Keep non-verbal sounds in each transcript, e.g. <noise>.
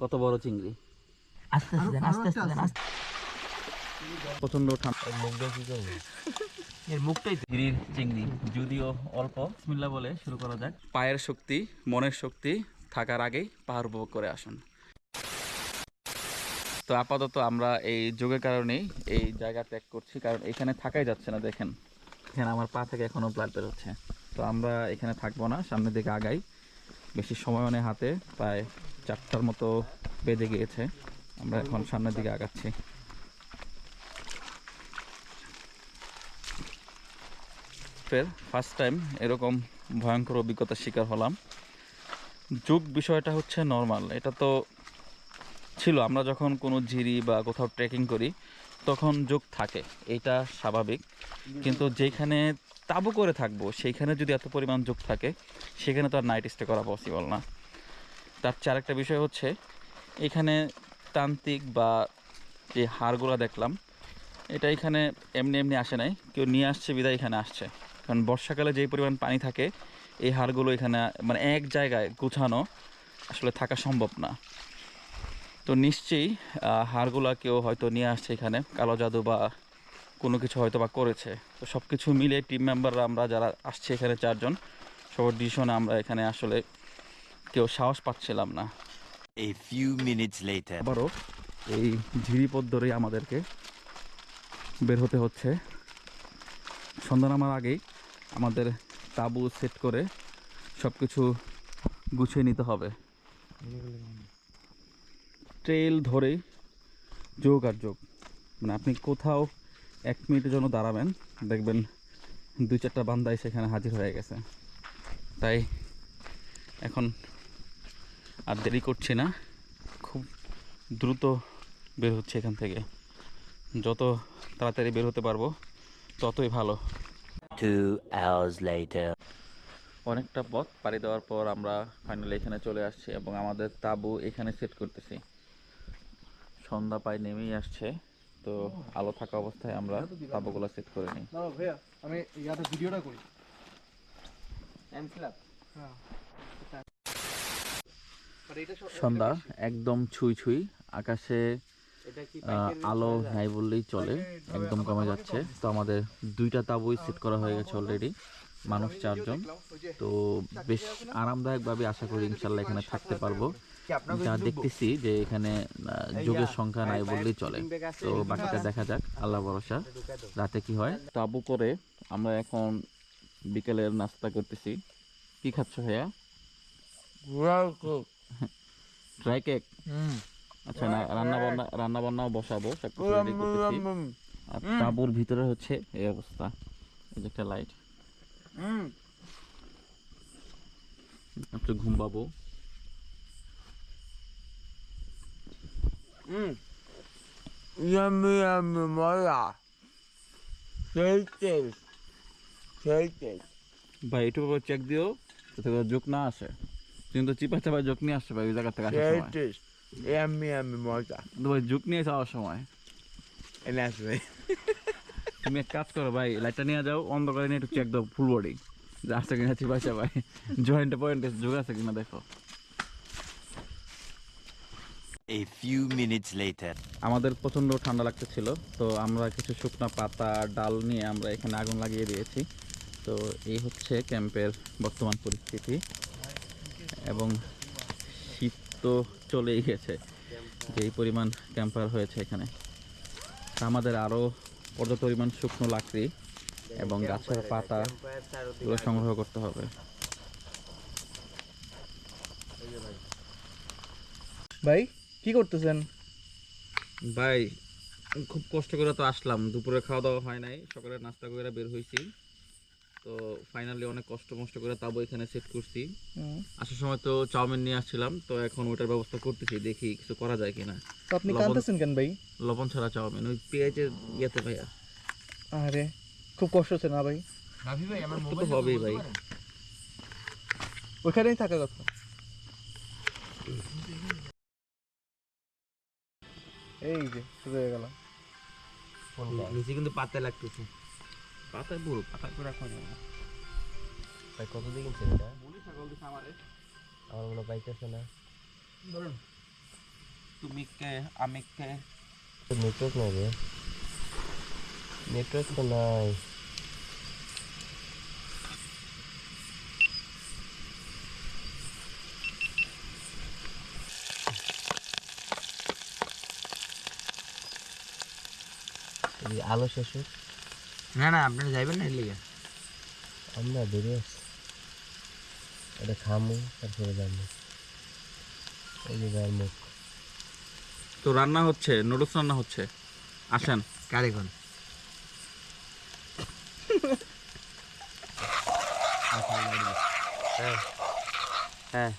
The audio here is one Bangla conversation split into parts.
কত বড় চিংড়ি? আস্তে আস্তে আস্তে আস্তে আস্তে। প্রচণ্ড ঠান্ডা। এর মুখটাই তো। চিংড়ি যদিও অল্প। বিসমিল্লাহ বলে শুরু করা যাক। পায়ের শক্তি মনের শক্তি থাকার আগেই পাহাড় উপভোগ করে আসুন। তো আপাতত আমরা এই যোগের কারণেই এই জায়গা ত্যাগ করছি কারণ এখানে থাকাই যাচ্ছে না দেখেন। এখানে আমার পা থেকে এখনও ব্লাড বেরোচ্ছে। তো আমরা এখানে থাকব না সামনের দিকে আগাই। বেশি সময় মানে হাতে প্রায় চারটার মতো বেজে গিয়েছে। আমরা এখন সামনের দিকে আগাচ্ছি। ফের ফার্স্ট টাইম এরকম ভয়ঙ্কর অভিজ্ঞতার শিকার হলাম। যুগ বিষয়টা হচ্ছে নর্মাল এটা তো ছিল। আমরা যখন কোনো ঝিরি বা কোথাও ট্রেকিং করি, তখন যোগ থাকে, এটা স্বাভাবিক। কিন্তু যেখানে তাবু করে থাকব সেইখানে যদি এত পরিমাণ যোগ থাকে, সেখানে তো আর নাইট স্টে করা পসিবল না। তার চেয়ে আরেকটা বিষয় হচ্ছে, এখানে তান্ত্রিক বা যে হাড়গুলো দেখলাম, এটা এখানে এমনি এমনি আসে নাই। কেউ নিয়ে আসছে, বিদায় এখানে আসছে। কারণ বর্ষাকালে যেই পরিমাণ পানি থাকে, এই হাড়গুলো এখানে মানে এক জায়গায় গুছানো আসলে থাকা সম্ভব না। তো নিশ্চয়ই হাড়গুলা কেউ হয়তো নিয়ে আসছে এখানে, কালো জাদু বা কোনো কিছু হয়তো বা করেছে। তো সব কিছু মিলে টিম মেম্বাররা আমরা যারা আসছে এখানে চারজন, সবার ডিসিশনে আমরা এখানে আসলে কেউ সাহস পাচ্ছিলাম না। A few minutes later. আবারও এই ঝিরিপথ ধরেই আমাদেরকে বের হতে হচ্ছে। সন্ধ্যা নামার আগেই আমাদের তাবু সেট করে সব কিছু গুছিয়ে নিতে হবে। ট্রেল ধরেই যোগ আর যোগ। মানে আপনি কোথাও এক মিনিটের জন্য দাঁড়াবেন দেখবেন দুই চারটা বান্দাই সেখানে হাজির হয়ে গেছে। তাই এখন আর দেরি করছি না। খুব দ্রুত বের হচ্ছে এখান থেকে। যত তাড়াতাড়ি বের হতে পারব ততই ভালো। Two hours later. অনেকটা পথ পাড়ি দেওয়ার পর আমরা ফাইনালি এখানে চলে আসছি এবং আমাদের তাবু এখানে সেট করতেছি। সন্ধ্যা প্রায় নেমেই আসছে তো আলো থাকা অবস্থায় আমরা তাবুগুলো সেট করে নিই। ভাইয়া আমি ভিডিওটা করি। হ্যাঁ। সন্ধ্যা একদম ছুঁই ছুঁই আকাশে আলো নাই বললেই চলে একদম কমে যাচ্ছে। তো আমাদের দুইটা তাবুই সেট করা হয়ে গেছে অলরেডি মানুষ চারজন। তো বেশ আরামদায়কভাবে আশা করি ইনশাল্লাহ এখানে থাকতে পারব। যা দেখতেছি যে এখানে যোগের সংখ্যা নাই বললেই চলে। তো বাকিটা দেখা যাক আল্লাহ ভরসা রাতে কি হয়। তাবু করে আমরা এখন বিকেলের নাস্তা করতেছি। কি খাচ্ছ ভাইয়া? ড্রাই কেক আচ্ছা না রান্না বান্না রান্না বান্নাও বসাবো আর তাঁবুর ভিতরে হচ্ছে এই অবস্থা। এই যে একটা লাইট একটু ঘুম পাবো Yummy, yummy. ভাই একটু চেক দিও যাতে যোগ না আসে। কিন্তু চিপা চাপা যোগ নিয়ে আসছে ভাই ওই জায়গা থেকে আসার সময়। কিন্তু ভাই যোগ নিয়ে যাওয়ার সময়। that's me. তুমি এক কাজ করো ভাই লাইটটা নিয়ে যাও অন্ধকারে নিয়ে একটু চেক দাও ফুল বডি যে আসছে কিনা চিপা চাপাই জয়েন্টে পয়েন্টে যোগ আছে কিনা দেখো। A few minutes later. আমাদের প্রচণ্ড ঠান্ডা লাগতেছিল তো আমরা কিছু শুকনো পাতা ডাল নিয়ে আমরা এখানে আগুন লাগিয়ে দিয়েছি। তো এই হচ্ছে ক্যাম্পের বর্তমান পরিস্থিতি। এবং শীত তো চলেই গেছে। যেই পরিমাণ ক্যাম্পার হয়েছে এখানে। আমাদের আরও পর্যাপ্ত পরিমাণ শুকনো লাকড়ি এবং গাছের পাতা এগুলো সংগ্রহ করতে হবে। ভাই কি করতেছেন? ভাই খুব কষ্ট করে তো আসলাম। দুপুরে খাওয়া দাওয়া হয় নাই। সকালে নাস্তা করে বের হয়েছি তো ফাইনালি অনেক কষ্ট মষ্ট করে তাবো এখানে সেট করছি। আসার সময় তো চাউমিন নিয়ে আসছিলাম তো এখন ওটার ব্যবস্থা করতেছি দেখি কিছু করা যায় কিনা। তো আপনি কাঁদতেছেন কেন ভাই? লবণ ছাড়া চাউমিন ওই পেঁয়াজের ইয়েতে ভাইয়া। আরে খুব কষ্ট হচ্ছে না ভাই? কষ্ট তো হবেই ভাই। ওইখানেই থাকা কথা। এই যে শুরু হয়ে গেল। নিচে কিন্তু পাতে লাগতেছে। পাতায় বল পাতায় করে রাখা যাবে ভাই কত দিয়ে কিনছেন এটা আমার। মনে পাইতেছে না। তুমি কে আমি কে নেটওয়ার্ক নাই রে। নেটওয়ার্ক তো নাই। আলো শেষ হোক, না না আপনারা যাইবেন না এর লিগে আমরা বেরিয়ে আসছি। এটা খামু তারপরে যাব। এই যে গায়ের মুখ। তো রান্না হচ্ছে নুডলস রান্না হচ্ছে। আসেন। কারিগন হ্যাঁ।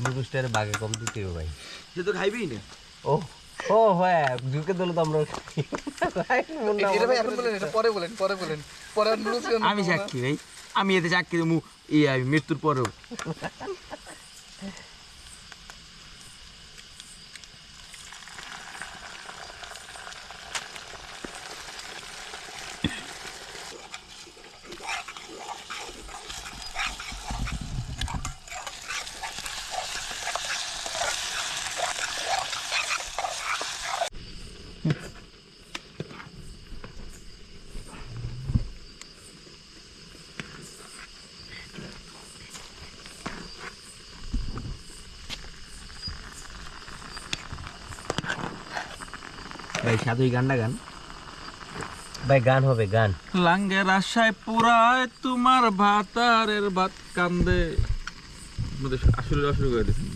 নুডলসটার বাগে কম দিতে হবে ভাই। সে তো খাইবেই না। ও। ও হ্যাঁ ঢুকে দিল তো আমরা। এটা ভাই এখন বলেন এটা পরে বলেন পরে বলেন। পরে আমি সাক্ষী ভাই। আমি এতে সাক্ষী মুখ ই আমি মৃত্যুর পরেও। ভাই সাধু এই গানটা গান। ভাই গান হবে গান। লাঙ্গের আশায় পুরায় তোমার ভাতারের ভাত কান্দে। আমাদের আসলে করে দিচ্ছেন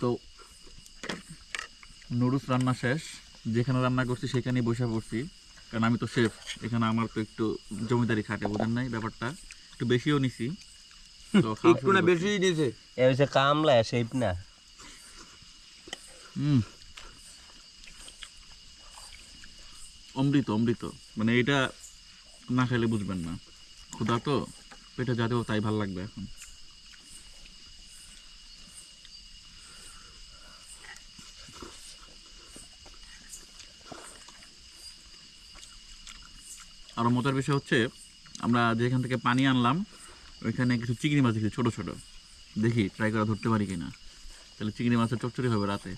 তো নুডলস রান্না শেষ। যেখানে রান্না করছি সেখানেই বসে পড়ছি। কারণ আমি তো শেফ এখানে আমার তো একটু জমিদারি খাটে বোঝেন নাই ব্যাপারটা? একটু বেশিও নিছি। তো একটু না বেশি দিয়েছে এ হচ্ছে কামলা শেপ না। হুম। অমৃত অমৃত। মানে এটা না খেলে বুঝবেন না। ক্ষুধা তো পেটে যা দেবো তাই ভালো লাগবে এখন। আরও মজার বিষয় হচ্ছে আমরা যেখান থেকে পানি আনলাম ওইখানে কিছু চিংড়ি মাছ দেখি ছোটো ছোটো। দেখি ট্রাই করে ধরতে পারি কিনা। তাহলে চিংড়ি মাছের চচ্চড়ি হবে রাতে।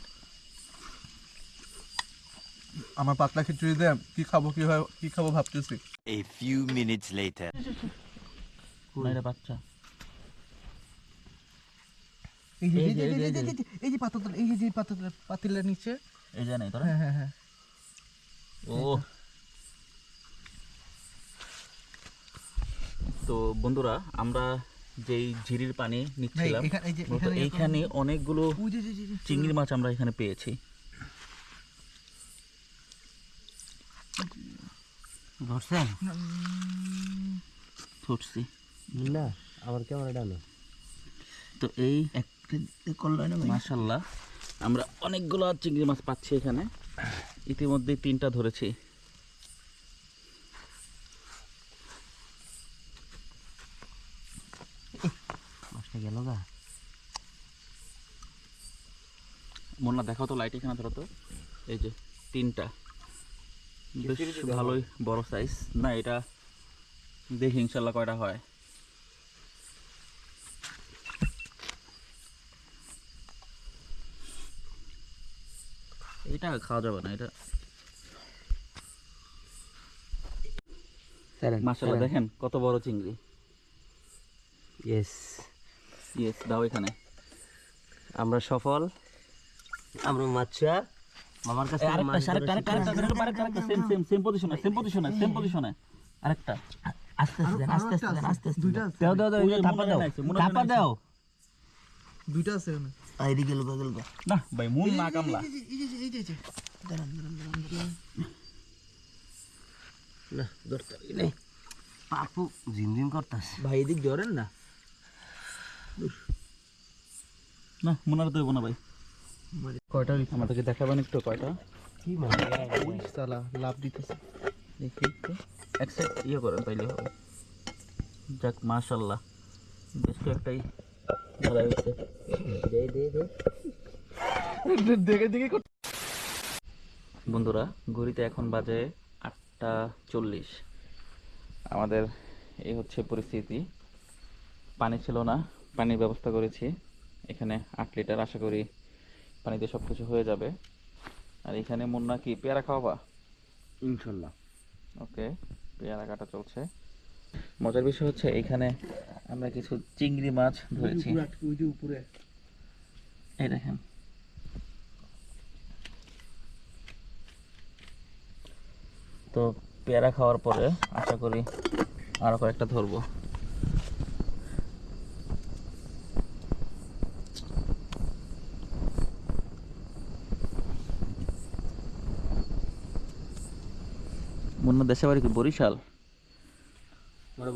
আমার পাতলা খিচুড়ি দিয়ে কি খাব কি হয় কি খাব ভাবতেছি। A few minutes later. না বাচ্চা। এই যে এই যে, যে এই যে, এই যে, এই যে, এই যে পাতা এই যে যে পাতা পাতিলের নিচে। এই তোরা? হ্যাঁ হ্যাঁ হ্যাঁ। ও তো বন্ধুরা আমরা যেই ঝিরির পানি নিচ্ছিলাম এইখানে অনেকগুলো চিংড়ি মাছ আমরা এখানে পেয়েছি। ধরছেন? ধরছি। না আমার ক্যামেরাটা না তো এই মাশাল্লাহ আমরা অনেকগুলো চিংড়ি মাছ পাচ্ছি এখানে। ইতিমধ্যে তিনটা ধরেছি মাছটা গেল গা মোনা দেখাও তো লাইট এখানে ধরো তো। এই যে তিনটা। বেশ ভালোই বড় সাইজ না এটা দেখি ইনশাল্লাহ কয়টা হয়। এটা খাওয়া যাবে না এটা। মাসাল্লাহ দেখেন কত বড় চিংড়ি। ইয়েস ইয়েস দাও এখানে। আমরা সফল। আমরা মাছা মামার কাছে। সেম সেম সেম পজিশনে সেম পজিশনে সেম পজিশনে আরেকটা আস্তে আস্তে আস্তে আস্তে আস্তে দুইটা দাও দাও দাও এই থাপা দাও থাপা দাও দুইটা আছে আইডি গেল গেল না ভাই না কামলা এই যে এই যে দাঁড়ান দাঁড়ান দাঁড়ান। না ধরতে নেই পাপু করতাছে ভাই এদিক ধরেন না না মনে তো হইব না ভাই কয়টা আমাদেরকে দেখাবেন একটু কয়টা? কি মানে? সালা লাভ দিতেছে। দেখি একটু। এক সাইড ইয়ে করেন তাইলে হবে। যাক মাশাল্লাহ। বেশ কয়েকটাই ধরা হয়েছে। দেখে দেখে বন্ধুরা ঘড়িতে এখন বাজে আটটা চল্লিশ। আমাদের এই হচ্ছে পরিস্থিতি। পানি ছিল না পানির ব্যবস্থা করেছি। এখানে আট লিটার আশা করি পানিতে সব কিছু হয়ে যাবে। আর এখানে মুন্না কি পেয়ারা খাওয়াবা? ইনশাল্লাহ। ওকে পেয়ারা কাটা চলছে। মজার বিষয় হচ্ছে এখানে আমরা কিছু চিংড়ি মাছ ধরেছি। উপরে। এই দেখেন। তো পেয়ারা খাওয়ার পরে আশা করি আরও কয়েকটা ধরবো। দেশে বাড়ি কি বরিশাল? বড়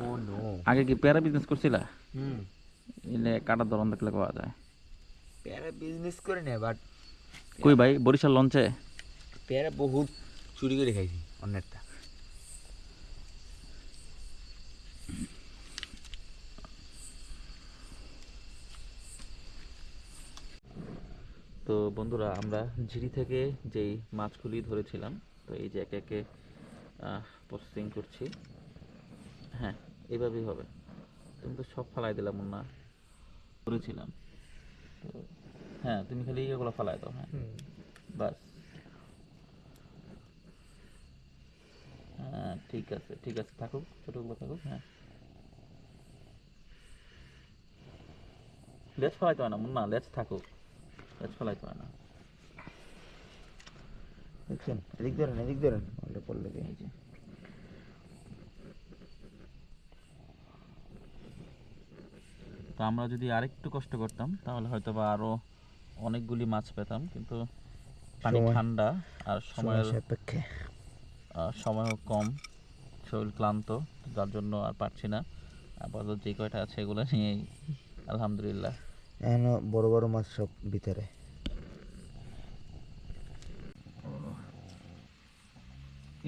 মন। আগে কি পেয়ারা বিজনেস করছিলা? হুম। এলে ধরন দেখলে পাওয়া যায়। পেয়ারা বিজনেস করে বাট কই ভাই বরিশাল লঞ্চে পেয়ারা বহুত চুরি করে খাইছি অন্যেরটা। তো বন্ধুরা আমরা ঝিড়ি থেকে যেই মাছগুলি ধরেছিলাম তো এই যে একে একে প্রসেসিং করছি। হ্যাঁ এইভাবেই হবে। তুমি তো সব ফালাই দিলাম না করেছিলাম। হ্যাঁ তুমি খালি এগুলো ফালাই দাও হ্যাঁ। বাস হ্যাঁ ঠিক আছে ঠিক আছে থাকুক ছোটোগুলো থাকুক হ্যাঁ। লেজ ফেলাইতে হয় না মুন্না লেজ থাকুক। লেজ ফেলাইতে হয় না। দেখছেন? এদিক ধরেন এদিক ধরেন। অল্প পড়লে এই যে। তো আমরা যদি আরেকটু কষ্ট করতাম তাহলে হয়তো বা আরও অনেকগুলি মাছ পেতাম কিন্তু পানি ঠান্ডা আর সময়ের সাপেক্ষে। সময়ও কম শরীর ক্লান্ত যার জন্য আর পারছি না। আপাতত যে কয়টা আছে এগুলো নিয়েই আলহামদুলিল্লাহ। এখন বড় বড় মাছ সব ভিতরে।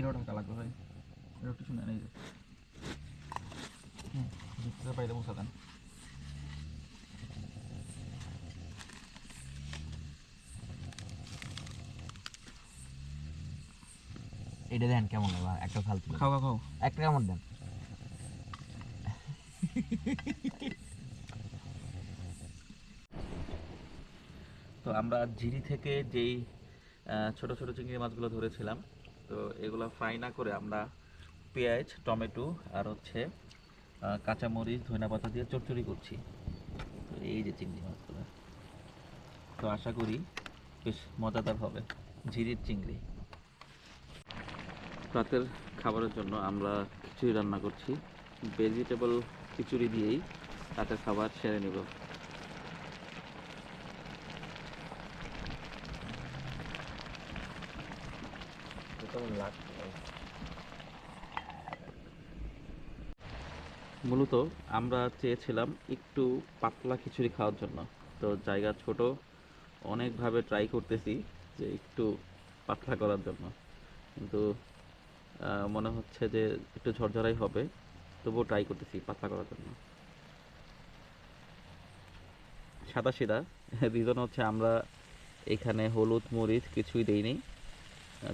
টাকা লাগবে ভাই। এরও কিছু নেই যে। হুম ভিতরে পাইলে বসা দেন। এটা দেন কেমন হবে একটা ফালতু খাও খাও একটা কেমন দেন? তো আমরা ঝিরি থেকে যেই ছোট ছোট চিংড়ি মাছগুলো ধরেছিলাম তো এগুলো ফ্রাই না করে আমরা পেঁয়াজ, টমেটো আর হচ্ছে কাঁচামরিচ ধনিয়া পাতা দিয়ে চচ্চড়ি করছি। তো এই যে চিংড়ি মাছগুলো। তো আশা করি বেশ মজাদার হবে, ঝিরির চিংড়ি। রাতের খাবারের জন্য আমরা খিচুড়ি রান্না করছি। ভেজিটেবল খিচুড়ি দিয়েই রাতের খাবার সেরে নেব কেমন লাগছে মূলত আমরা চেয়েছিলাম একটু পাতলা খিচুড়ি খাওয়ার জন্য। তো জায়গা ছোট, অনেকভাবে ট্রাই করতেছি যে একটু পাতলা করার জন্য। কিন্তু মনে হচ্ছে যে একটু ঝরঝরাই হবে, তবুও ট্রাই করতেছি পাতলা করার জন্য। সাদা সিধা রিজন হচ্ছে আমরা এখানে হলুদ, মরিচ কিছুই দেইনি।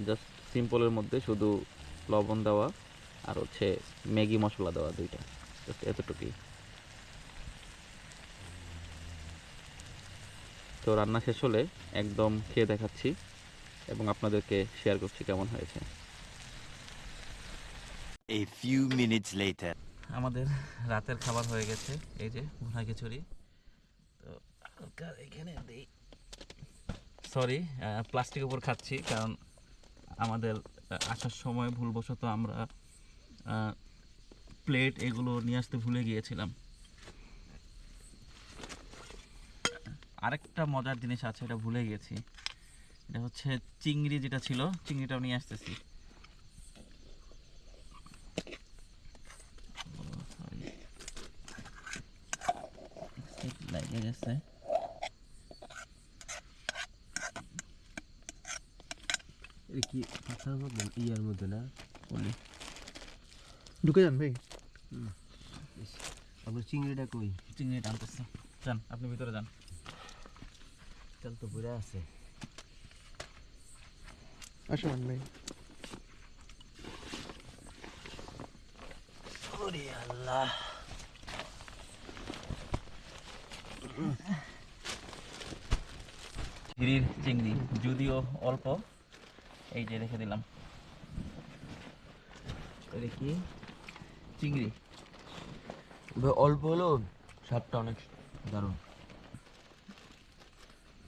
জাস্ট সিম্পলের মধ্যে শুধু লবণ দেওয়া আর হচ্ছে ম্যাগি মশলা দেওয়া দুইটা। জাস্ট এতটুকুই। তো রান্না শেষ হলে একদম খেয়ে দেখাচ্ছি এবং আপনাদেরকে শেয়ার করছি কেমন হয়েছে। A few minutes later. আমাদের রাতের খাবার হয়ে গেছে এই যে ভুনা খিচুড়ি। তো হালকা এখানে দেই। সরি প্লাস্টিক উপর খাচ্ছি কারণ আমাদের আসার সময় ভুলবশত আমরা প্লেট এগুলো নিয়ে আসতে ভুলে গিয়েছিলাম। আরেকটা মজার জিনিস আছে এটা ভুলে গেছি। এটা হচ্ছে চিংড়ি যেটা ছিল চিংড়িটাও নিয়ে আসতেছি। লাগে গেছে। কি ইয়ার মধ্যে না? ঢুকে যান ভাই। আপনার চিংড়িটা কই? চিংড়ি টানতেছে। যান আপনি ভিতরে যান। চাল তো আছে। আসুন ভাই। ঝিরির চিংড়ি যদিও অল্প। এই যে রেখে দিলাম। এটা কি? চিংড়ি। অল্প হলেও স্বাদটা অনেক দারুণ।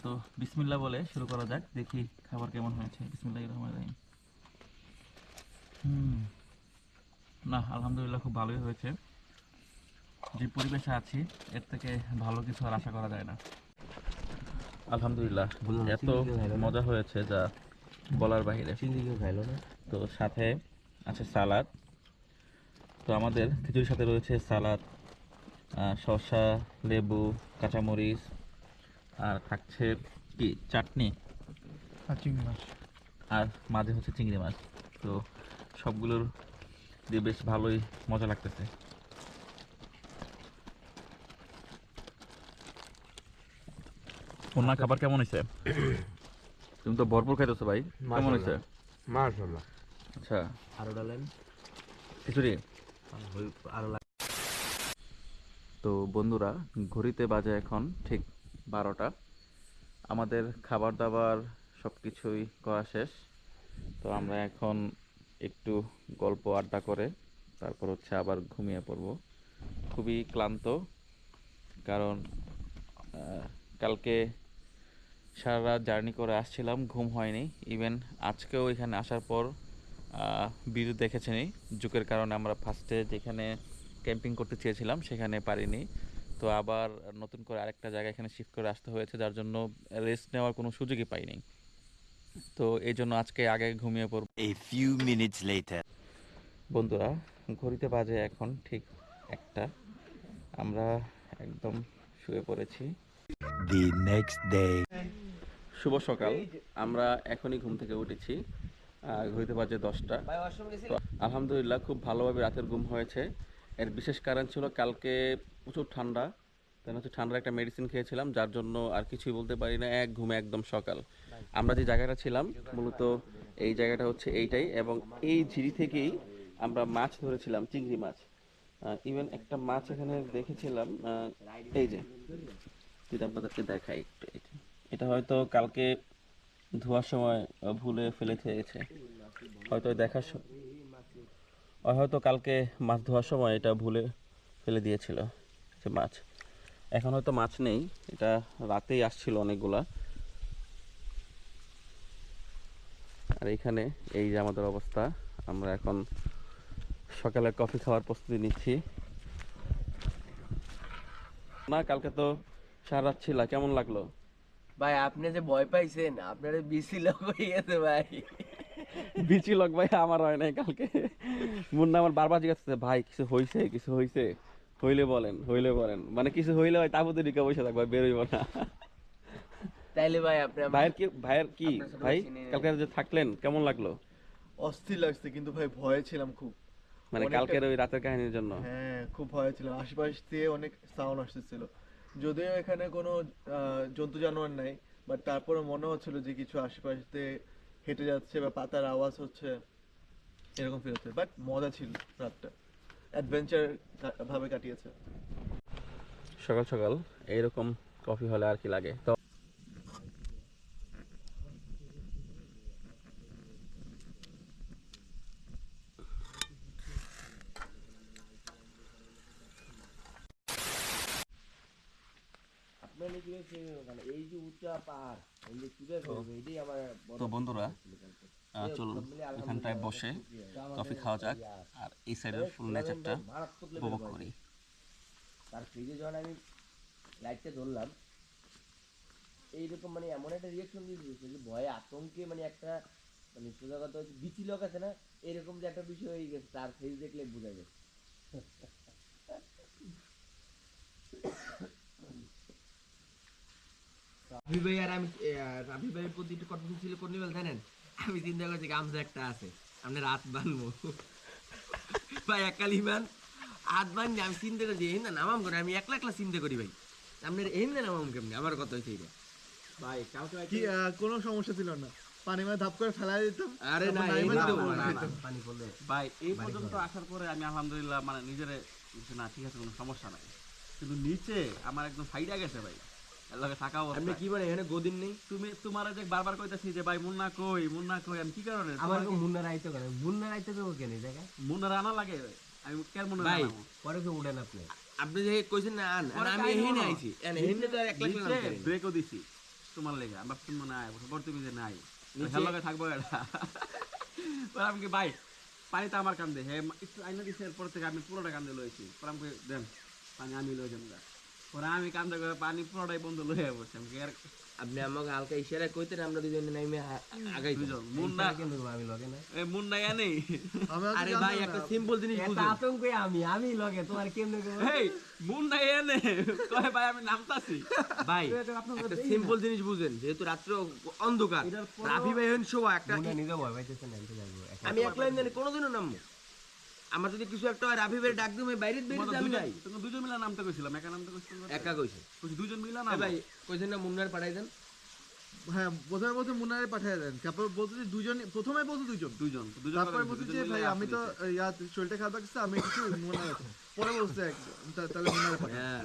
তো বিসমিল্লা বলে শুরু করা যাক দেখি খাবার কেমন হয়েছে। বিসমিল্লাহ রহমান রহিম। হুম। না আলহামদুলিল্লাহ খুব ভালোই হয়েছে। যে পরিবেশে আছি এর থেকে ভালো কিছু আর আশা করা যায় না। আলহামদুলিল্লাহ এত? মজা হয়েছে যা বলার বাহিরে। তো সাথে আছে সালাদ। তো আমাদের খিচুড়ির সাথে রয়েছে সালাদ শসা লেবু কাঁচামরিচ আর থাকছে কি চাটনি। আর চিংড়ি মাছ। আর মাঝে হচ্ছে চিংড়ি মাছ। তো সবগুলোর দিয়ে বেশ ভালোই মজা লাগতেছে। অন্য খাবার কেমন হয়েছে? <coughs> তুমি তো ভরপুর খাইতেছো ভাই। কেমন হয়েছে? মাশাআল্লাহ। আচ্ছা। আরও ডালেন। খিচুড়ি? তো বন্ধুরা, ঘড়িতে বাজে এখন ঠিক বারোটা। আমাদের খাবার দাবার সব কিছুই করা শেষ। তো আমরা এখন একটু গল্প আড্ডা করে তারপর হচ্ছে আবার ঘুমিয়ে পড়ব। খুবই ক্লান্ত, কারণ কালকে সারা জার্নি করে আসছিলাম, ঘুম হয়নি। ইভেন আজকেও এখানে আসার পর ভিডিও দেখেছেনই। যুগের কারণে আমরা ফার্স্টে যেখানে ক্যাম্পিং করতে চেয়েছিলাম সেখানে পারিনি। তো আবার নতুন করে আরেকটা জায়গা এখানে শিফট করে আসতে হয়েছে যার জন্য রেস্ট নেওয়ার কোনো সুযোগই পাইনি। তো এই জন্য আজকে আগে ঘুমিয়ে পড়ব। A few minutes later. বন্ধুরা ঘড়িতে বাজে এখন ঠিক একটা। আমরা একদম শুয়ে পড়েছি। The next day. শুভ সকাল। আমরা এখনই ঘুম থেকে উঠেছি। ঘড়িতে বাজে দশটা। আলহামদুলিল্লাহ খুব ভালোভাবে রাতের ঘুম হয়েছে। এর বিশেষ কারণ ছিল কালকে প্রচুর ঠান্ডা। তাই হচ্ছে ঠান্ডার একটা মেডিসিন খেয়েছিলাম যার জন্য আর কিছুই বলতে পারি না এক ঘুমে একদম সকাল। আমরা যে জায়গাটা ছিলাম মূলত এই জায়গাটা হচ্ছে এইটাই এবং এই ঝিরি থেকেই আমরা মাছ ধরেছিলাম চিংড়ি মাছ। ইভেন একটা মাছ এখানে দেখেছিলাম এই যে যদি আপনাদেরকে দেখাই। এটা হয়তো কালকে ধোয়ার সময় ভুলে ফেলে খেয়েছে। হয়তো দেখার হয়তো কালকে মাছ ধোয়ার সময় এটা ভুলে ফেলে দিয়েছিল, যে মাছ। এখন হয়তো মাছ নেই, এটা রাতেই আসছিল অনেকগুলা। আর এখানে এই যে আমাদের অবস্থা, আমরা এখন সকালে কফি খাওয়ার প্রস্তুতি নিচ্ছি। না কালকে তো সারা রাত ছিল, কেমন লাগল? ভাই আপনি যে ভয় পাইছেন আপনার বিসি লোক হয়ে গেছে ভাই। বিচি লক ভাই আমার হয় নাই কালকে। মুন্না আমার বারবার জিজ্ঞাসা ভাই কিছু হইছে কিছু হইছে? হইলে বলেন হইলে বলেন। মানে কিছু হইলে হয় তাবুতে ঢুকে বসে থাকবে বেরোইব না। তাইলে ভাই আপনি ভাইয়ের কি ভাইয়ের কি? ভাই কালকে যে থাকলেন কেমন লাগল? অস্থির লাগছে কিন্তু ভাই ভয়ে ছিলাম খুব। মানে কালকের ওই রাতের কাহিনীর জন্য। হ্যাঁ খুব ভয় ছিলাম। আশেপাশ দিয়ে অনেক সাউন্ড আসতেছিল। যদিও এখানে কোনো জন্তু জানোয়ার নাই বাট তারপরে মনে হচ্ছিল যে কিছু আশেপাশে হেঁটে যাচ্ছে বা পাতার আওয়াজ হচ্ছে, এরকম ফিল হচ্ছে বাট মজা ছিল রাতটা। অ্যাডভেঞ্চার ভাবে কাটিয়েছে। সকাল সকাল, এইরকম কফি হলে আর কি লাগে? তো আপনার কি হয়েছে ওখানে? এই যে উঁচা পাহাড় এই যে কীভাবে হবে এটাই আমার বড় তো বন্ধুরা চলুন এখানটায় বসে কফি খাওয়া যাক আর এই সাইডের ফুল নেচারটা উপভোগ করি। তার ফ্রিজে যখন আমি লাইটটা ধরলাম এইরকম মানে এমন একটা রিয়াকশন দিয়ে দিয়েছে যে ভয়ে আতঙ্কে মানে একটা মানে সোজা কথা হচ্ছে বিচি লোক আছে না এরকম যে একটা বিষয় হয়ে গেছে তার ফেস দেখলে বোঝা যায়। ভাই আর আমি ভাইয়ের প্রতি একটু ছিল কোন নিবেল জানেন? আমি চিন্তা করছি গামছা একটা আছে আপনি রাত বানবো। ভাই একালি হাত বান্ধি আমি চিন্তা করছি এই না নামাম করে আমি একলা একলা চিন্তা করি ভাই। আপনার এই না নামাম কেমনি? আমার কথা হচ্ছে এটা ভাই কাউকে কি কোনো সমস্যা ছিল না। পানি মানে ধাপ করে ফেলাই দিতাম। আরে না। পানি পড়লে ভাই এই পর্যন্ত আসার পরে আমি আলহামদুলিল্লাহ মানে নিজের না ঠিক আছে কোনো সমস্যা নাই। কিন্তু নিচে আমার একদম সাইডে গেছে ভাই। লগে থাকা আপনি কি বলেন এখানে গদিন নেই। তুমি তোমার যে বারবার কইতাছি যে ভাই মুন্না কই মুন্না কই? আমি কি কারণে? আমার মুন্নার আইতো কেন মুন্নার আইতো কেন কেন জায়গা মুন্না রানা লাগে। আমি কেন মুন্না ভাই রানাবো? পরে তো উঠেন আপনি। আপনি যে কইছেন না আন আমি এখানে আইছি এখানে তো এক লাখ ব্রেকও দিছি তোমার লেগে। আমি ভাবছি মনে পর তুমি যে নাই। নিচে- নিচে লগে থাকব এটা পরে আমি কি ভাই পানিতে আমার কান্দে। হে একটু আইনা দিছে এরপর থেকে আমি পুরোটা কান্দে লইছি। পরে আমি দেন পানি আমি লই যাম গা। আমি কান্দে করে পানি পুরোটাই বন্ধ লইয়া বসে আর আপনি আমাকে হালকা ইশারা কইতেন আমরা দুজন নাইমে আগাই দুজন মুন্না আমি লগে না এ মুন্না ইয়া নেই আরে ভাই একটা সিম্পল জিনিস বুঝুন। আতঙ্কে আমি আমি লগে তোমার কেমনে করব হেই মুন্না ইয়া নেই কয় ভাই আমি নামতাছি। ভাই একটা সিম্পল জিনিস বুঝেন যেহেতু রাত্র অন্ধকার রাফি ভাই হন একটা নিজে ভয় পাইতেছে আমি যাইবো আমি এক লাইন জানি কোনোদিনও নামবো। আমার যদি কিছু একটা হয় রাফি ডাক দিই বাইরে বেরিয়ে আমি নাই তুমি দুজন মিলা নামতে কইছিলাম একা নামতে কইছিলাম একা কইছে। কইছি দুজন মিলা না ভাই কইছেন না মুন্নার পাঠাই দেন। হ্যাঁ প্রথমে বলতে মুনারে পাঠিয়ে দেন তারপর বলতে যে দুজন প্রথমে বলতে দুজন দুজন দুজন তারপরে বলতে যে ভাই আমি তো ইয়া শরীরটা খারাপ লাগছে আমি কিছু মুনারে পরে বলছে এক- তাহলে মুনারে পাঠাই হ্যাঁ।